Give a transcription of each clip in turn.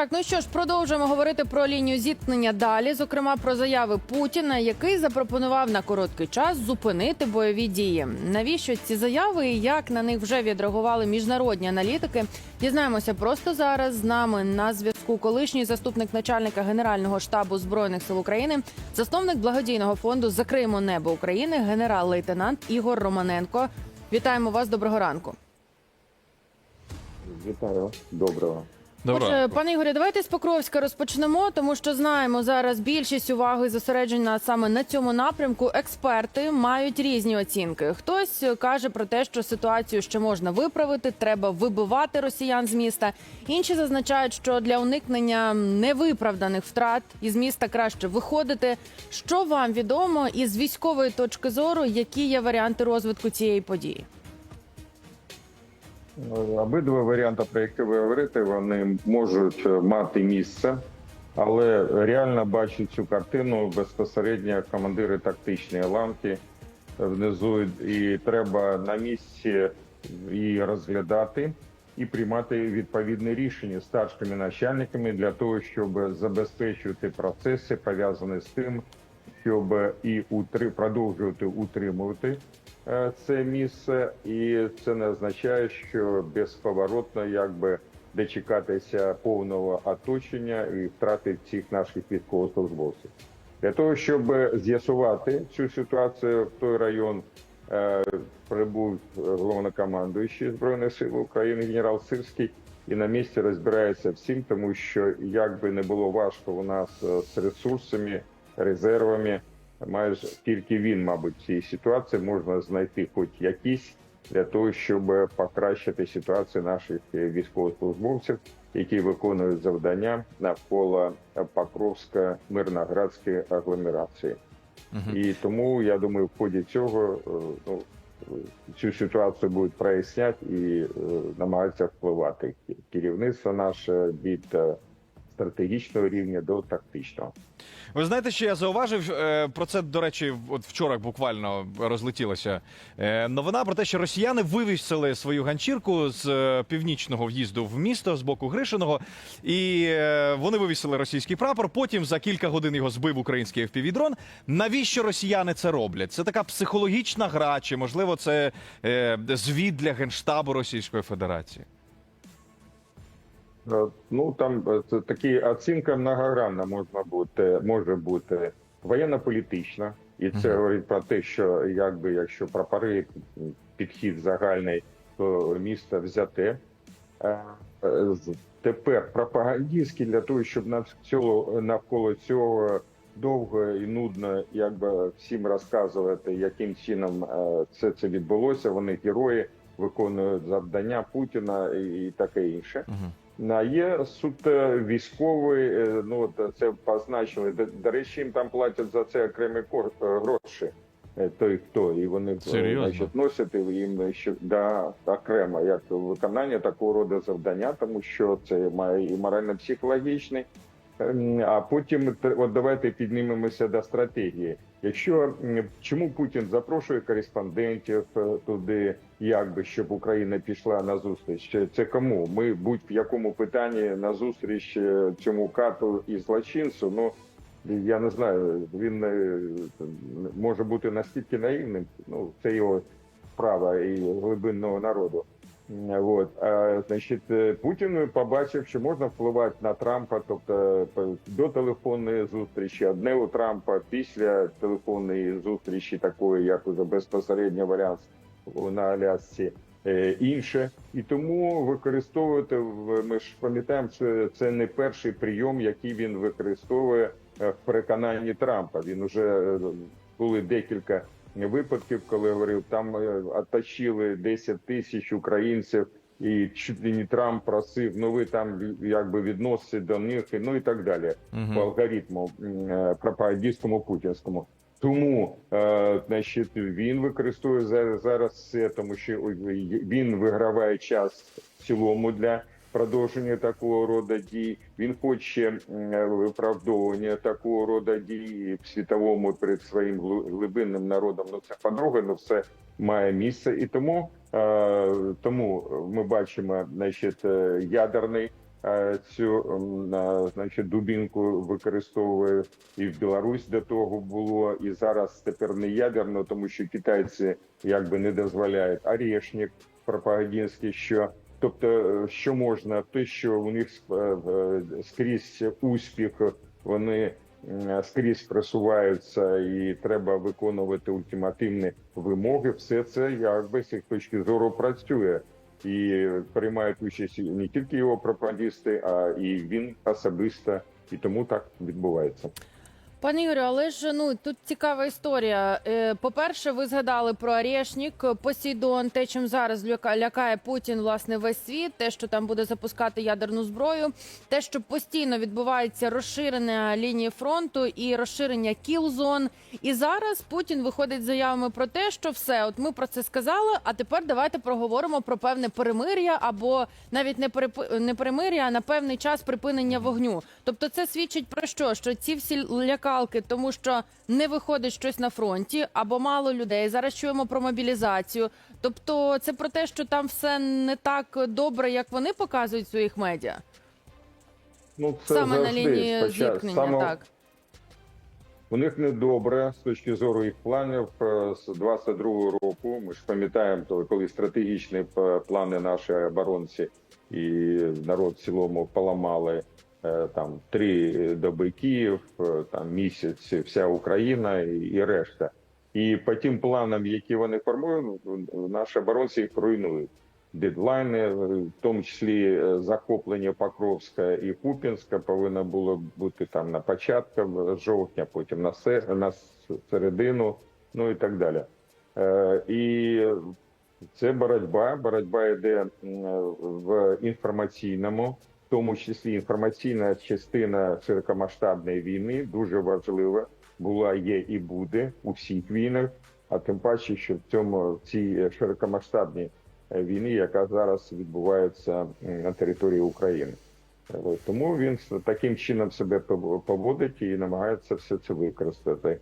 Так, ну що ж, продовжуємо говорити про лінію зіткнення далі. Зокрема, про заяви Путіна, який запропонував на короткий час зупинити бойові дії. Навіщо ці заяви і як на них вже відреагували міжнародні аналітики? Дізнаємося просто зараз. З нами на зв'язку колишній заступник начальника генерального штабу збройних сил України, засновник благодійного фонду Закриємо небо України, генерал-лейтенант Ігор Романенко. Вітаємо вас. Доброго ранку. Вітаю, доброго. Отже, пане Ігорі, давайте з Покровська розпочнемо, тому що знаємо зараз більшість уваги зосереджена саме на цьому напрямку. Експерти мають різні оцінки. Хтось каже про те, що ситуацію ще можна виправити, треба вибивати росіян з міста. Інші зазначають, що для уникнення невиправданих втрат із міста краще виходити. Що вам відомо із військової точки зору, які є варіанти розвитку цієї події? Обидва варіанти, про які ви говорите, вони можуть мати місце, але реально бачать цю картину безпосередньо командири тактичної ланки внизу, і треба на місці її розглядати і приймати відповідне рішення старшими начальниками для того, щоб забезпечувати процеси пов'язані з тим, щоб і утри продовжувати утримувати е, це місце, і це не означає, що безповоротно якби дочекатися повного оточення і втрати всіх наших військовослужбовців. Для того, щоб з'ясувати цю ситуацію в той район, е, прибув головнокомандуючий збройних сил України генерал Сирський. І на місці розбирається всім, тому що як би не було важко у нас е, з ресурсами, резервами, майже тільки він, мабуть, в цій ситуації можна знайти хоч якісь для того, щоб покращити ситуацію наших військовослужбовців, які виконують завдання навколо Покровська мирноградської агломерації. І тому я думаю, в ході цього е, ну, цю ситуацію будуть проясняти і е, намагатися впливати керівництво наше від е, стратегічного рівня до тактичного. Ви знаєте, що я зауважив е, про це, до речі, от вчора буквально розлетілася е, новина про те, що росіяни вивісили свою ганчірку з е, північного в'їзду в місто з боку Гришиного, і вони вивісили російський прапор. Потім за кілька годин його збив український FPV-дрон. Навіщо росіяни це роблять? Це така психологічна гра, чи можливо це звіт для генштабу Російської Федерації? Е, Ну там е, такі оцінка многогранна можна бути, може бути воєнно-політична, і це говорить про те, що якби якщо прапори підхід загальний, то місто взяте. Е, Тепер пропагандистський для того, щоб навколо навколо цього довго і нудно, якби всім розказувати, яким чином це це відбулося. Вони герої виконують завдання Путіна і, і таке інше. А є суто військовий, е, ну це позначили. До, речі, їм там платять за це окремі е, гроші. е, Той хто, і вони е, значить, носять їм ще да, окремо як виконання такого роду завдання, тому що це має і морально-психологічний. Ем, А потім от давайте піднімемося до стратегії. Якщо чому Путін запрошує кореспондентів е, туди, якби щоб Україна пішла на зустріч? Це- Це кому? Ми будь в якому питанні на зустріч е, цьому кату і злочинцю? Ну я не знаю, він е, може бути настільки наївним. Ну це його справа і глибинного народу. М, От а, значить, е, Путін побачив, що можна впливати на Трампа, тобто до телефонної зустрічі, одне у Трампа після телефонної зустрічі, такої, як уже безпосередньо варіант на Алясці, е, інше. І тому використовувати ми ж пам'ятаємо, що це не перший прийом, який він використовує е, в переконанні Трампа. Він уже е, були декілька випадків, коли говорив, там е, оточили 10 тисяч українців, і не Трамп просив, ну ви там якби відносите до них, ну і так далі по алгоритму е, пропагандистському путінському. Тому е, значить, він використовує зараз, зараз це, тому що він виграває час в цілому для продовження такого роду дій. Він хоче виправдовування такого роду дій в світовому перед своїм глибинним народом. Ну це по-друге, ну все має місце, і тому, е, тому ми бачимо, значить, е, ядерний е, цю значить, дубінку використовує і в Білорусь до того було, і зараз тепер не ядерно, тому що китайці якби не дозволяють орешник пропагандистський, що тобто, е, що можна, те, що у них е, е, скрізь успіх, вони скрізь просуваються, і треба виконувати ультимативні вимоги. Все це якби з їх точки зору працює. І приймають участь не тільки його пропагандисти, а і він особисто, і тому так відбувається. Пане Юрію, але ж ну тут цікава історія. Е, По-перше, ви згадали про Орешник, Посейдон, те, чим зараз ляка- лякає Путін, власне, весь світ, те, що там буде запускати ядерну зброю, те, що постійно відбувається розширення лінії фронту і розширення кіл-зон. І зараз Путін виходить з заявами про те, що все, от ми про це сказали. А тепер давайте проговоримо про певне перемир'я або навіть не перемир'я, а на певний час припинення вогню. Тобто, це свідчить про що? Що ці всі лякалки, тому що не виходить щось на фронті, або мало людей. Зараз чуємо про мобілізацію. Тобто, це про те, що там все не так добре, як вони показують в своїх медіа, Ну саме на лінії зіткнення. Саме- Так У них недобре з точки зору їх планів е, з 22-го року. Ми ж пам'ятаємо, коли стратегічні плани наші оборонці і народ в цілому поламали там три доби Київ, е, там місяць, вся Україна і, решта. І по тим планам, які вони формують, ну, наші оборонці їх руйнують. Дедлайни, в тому числі е, захоплення Покровська і Купінська, повинно було бути там на початку жовтня, потім на на середину, ну і так далі. Е, І це боротьба. Боротьба йде в інформаційному, тому числі інформаційна частина широкомасштабної війни дуже важлива. Була, є і буде у всіх війнах, а тим паче, що в цьому цій широкомасштабній е, війни, яка зараз відбувається на території України. Е, Тому він таким чином себе поводить і намагається все це використати.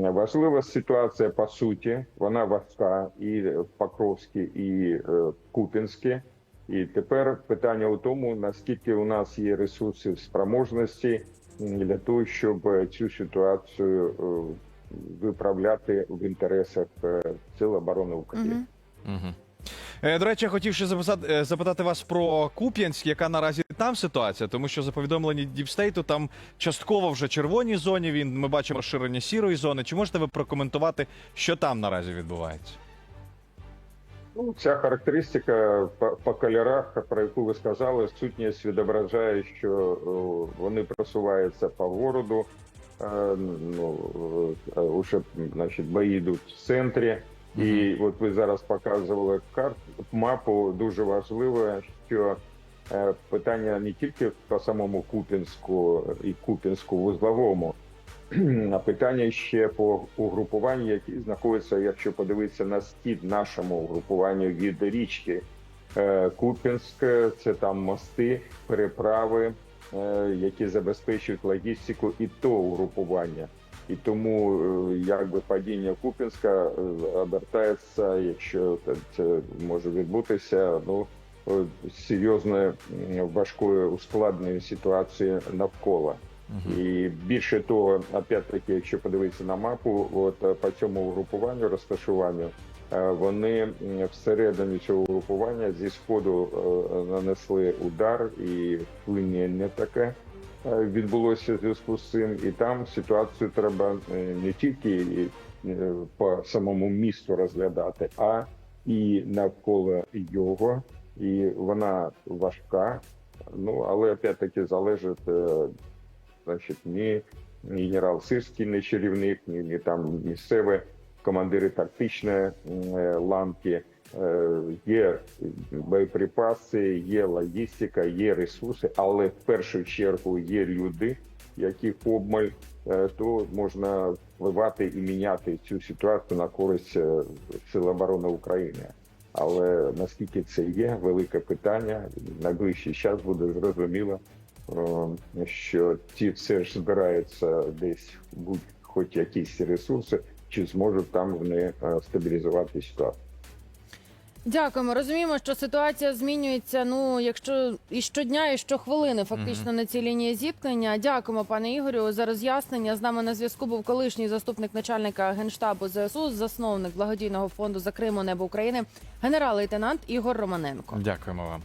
Важлива ситуація по суті, вона важка і в Покровській, і е, в Купінській. І тепер питання у тому, наскільки у нас є ресурси спроможності для того, щоб е, цю ситуацію е, виправляти в інтересах е, Сил оборони України. Угу. До речі, я хотів ще записати, запитати вас про Куп'янськ, яка наразі там ситуація, тому що за повідомлення Діпстейту там частково вже червоній зоні. Він ми бачимо розширення сірої зони. Чи можете ви прокоментувати, що там наразі відбувається? Ну, ця характеристика по, по кольорах, про яку ви сказали, сутність відображає, що вони просуваються по городу. Е, ну, е, уже, значить, бої йдуть в центрі. І от ви зараз показували карту, мапу дуже важливо, що е, питання не тільки по самому Купінську і Купінську вузловому, а питання ще по угрупуванню, які знаходяться, якщо подивитися на схід нашому угрупуванню від річки Е, Купінськ, це там мости, переправи, е, які забезпечують логістику і то угрупування. І тому е, якби падіння Купінська обертається, якщо це- може відбутися, ну серйозною важкою ускладненою ситуацією навколо. І більше того, опять-таки, якщо подивитися на мапу, от е, по цьому угрупуванню, розташуванню, е, вони всередині цього угрупування зі сходу е, нанесли удар, і вклинення таке відбулося в зв'язку з цим. І там ситуацію треба не тільки по самому місту розглядати, а і навколо його. І вона важка. Ну але опять-таки залежить значить, ні генерал Сирський, не чарівник, ні, ні там місцеві командири тактичної е, ланки. Е, Є боєприпаси, є логістика, є ресурси, але в першу чергу є люди, яких обмаль, е, то можна впливати і міняти цю ситуацію на користь Сил оборони України. Але наскільки це є велике питання, найближчий час буде зрозуміло, що ті все ж збираються десь будь хоч якісь ресурси, чи зможуть там вони е, стабілізувати ситуацію. Дякуємо. Розуміємо, що ситуація змінюється. Ну, якщо і щодня, і щохвилини, фактично на цій лінії зіткнення. Дякуємо, пане Ігорю, за роз'яснення. З нами на зв'язку був колишній заступник начальника генштабу ЗСУ, засновник благодійного фонду за Криму Небо України, генерал-лейтенант Ігор Романенко. Дякуємо вам.